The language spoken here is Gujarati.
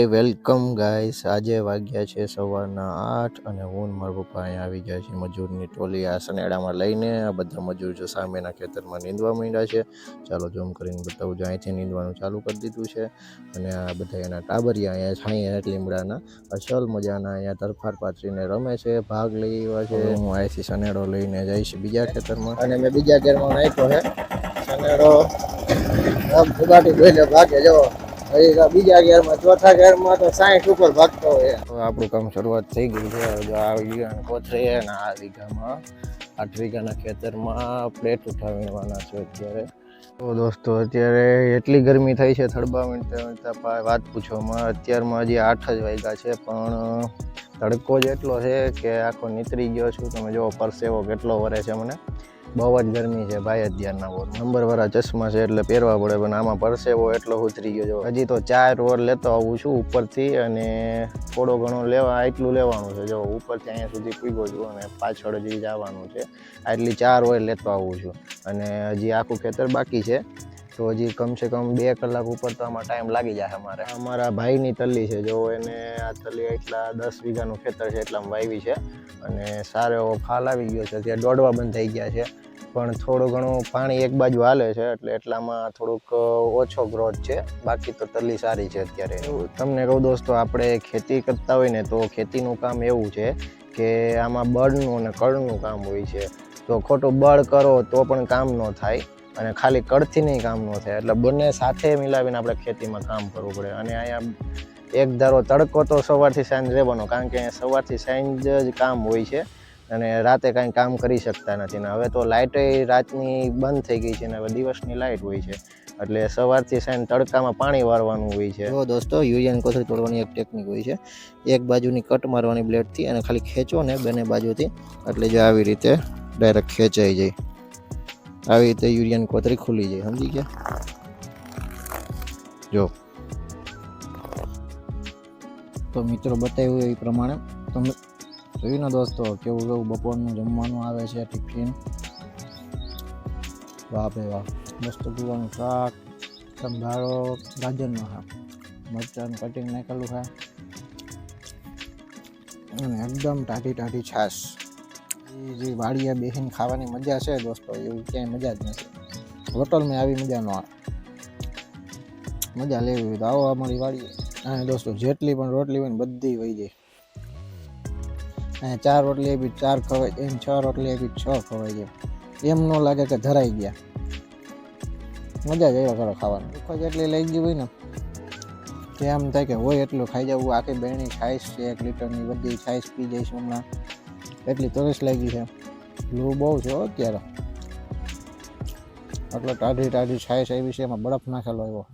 Welcome guys. આજે વાગ્યા છે સવારના આઠ અને હું મારા પપ્પા અહીંયા આવી ગયા છે મજૂરની ટોલી આ સનેડામાં લઈને. આ બધા મજૂર જો સામેના ખેતરમાં નીંદવા માંડ્યા છે. ચાલો જોમ કરીને બતાવું જો અહીંથી નીંદવાનું ચાલુ કરી દીધું છે. અને આ બધા એના ટાબરિયા અહીંયા છાંયા લીમડાના. અસલ મજાના અહીંયા તરફાર પાથરીને રમે છે ભાગ લઈ આવ્યા છે. હું અહીંથી સનેડો લઈને જઈશ બીજા ખેતરમાં. અને મેં બીજા ઘેરમાં નાખ્યો છે. સનેડો આમ ભાગે જવો બીજા ગેરમાં ચોથા ગેરમાં તો સાઠ ઉપર ભાગતો હોય તો આપણું કામ શરૂઆત થઈ ગઈ છે. હવે જો આ વીઘાને કોથળી અને આ વીઘામાં, આઠ વીઘાના ખેતરમાં પ્લેટ ઉઠાવીવાના છે અત્યારે. તો દોસ્તો, અત્યારે એટલી ગરમી થઈ છે થડબા મીણતા પા- વાત પૂછવામાં. અત્યારમાં હજી આઠ જ વાગ્યા છે, પણ તડકો જ એટલો છે કે આખો નીતરી ગયો છું. તમે જો પરસેવો કેટલો વરે છે મને. બહુ જ ગરમી છે ભાઈ અત્યારના ઓર નંબર વાળા ચશ્મા છે એટલે પહેરવા પડે, પણ આમાં પરસેવો એટલો ઉતરી ગયો. છે હજી તો ચાર ઓર લેતો આવું છું ઉપરથી અને થોડો ઘણો લેવા એટલું લેવાનું છે. જો, ઉપરથી અહીંયા સુધી પીગો છું અને પાછળ હજી જવાનું છે. આટલી ચાર ઓર લેતો આવું છું. અને હજી આખું ખેતર બાકી છે. તો હજી કમસે કમ બે કલાક ઉપર તો આમાં ટાઈમ લાગી જાય અમારે. અમારા ભાઈની તલ્લી છે, જો એને આ તલ્લી એટલા દસ વીઘાનું ખેતર છે એટલામાં વાવી છે. અને સારો એવો ફાલ આવી ગયો છે ત્યાં દોડવા બંધ થઈ ગયા છે. પણ થોડું ઘણું પાણી એક બાજુ હાલે છે, એટલે એટલામાં થોડુંક ઓછો ગ્રોથ છે. બાકી તો તલ્લી સારી છે અત્યારે. તમને કહું દોસ્તો, આપણે ખેતી કરતા હોય ને તો ખેતીનું કામ એવું છે કે આમાં બળનું અને કળનું કામ હોય છે. તો ખોટું બળ કરો તો પણ કામ ન થાય. અને ખાલી કળથી નહીં કામ ન થાય. એટલે બંને સાથે મિલાવીને આપણે ખેતીમાં કામ કરવું પડે. અને અહીંયા એક ધારો તડકો તો સવારથી સાંજ રહેવાનો, કારણ કે અહીંયા સવારથી સાંજ જ કામ હોય છે અને રાતે કાંઈ કામ કરી શકતા નથી. ને હવે તો લાઇટ રાતની બંધ થઈ ગઈ છે ને હવે દિવસની લાઇટ હોય છે. એટલે સવારથી સાંજ તડકામાં પાણી વારવાનું હોય છે. જો દોસ્તો, યુરિયાની કોથળી તોડવાની એક ટેકનિક હોય છે. એક બાજુની કટ મારવાની બ્લેડથી અને ખાલી ખેંચો ને બંને બાજુથી. એટલે જો આવી રીતે ડાયરેક્ટ ખેંચાઈ જાય. આવી રીતે યુરિયાની કોથળી ખુલી જાય, સમજી ગયા? જો. તો મિત્રો બતાવ્યું એ પ્રમાણે. તમે જોયું ને દોસ્તો, કેવું કેવું બપોરનું જમવાનું આવે છે, ટિફિન? વાહ ભાઈ વાહ. મસ્ત ગુવાનું શાક સંભાળો ગાજરનો શાક મરચાંનું કટિંગ નાખેલું છે અને એકદમ ટાઢી ટાઢી છાશ. એ જે વાડીએ બેસીને ખાવાની મજા છે દોસ્તો, એવું ક્યાંય મજા જ નથી. હોટલમાં આવી મજા ન આવે મજા લેવી હોય તો આવો અમારી વાડીએ અને દોસ્તો, જેટલી પણ રોટલી હોય ને બધી વહી જાય. અને ચાર રોટલી આપી, ચાર ખવાય, એમ છ રોટલી આપી, છ ખવાય જાય એમ ન લાગે કે ધરાઈ ગયા. મજા જ આવ્યા કરો ખાવાની. ભૂખ જેટલી લઈ ગઈ હોય ને, કે એમ થાય કે હોય એટલું ખાઈ જવું. આખી બેણી છાઈશ છે એક લીટરની બધી છાઈશ પી જઈશ હમણાં. એટલી તરસ લાગી છે. લૂ બહુ છે અત્યારે. એટલે ટાઢી ટાઢી છાઈશ આવી છે, એમાં બરફ નાખેલો આવ્યો.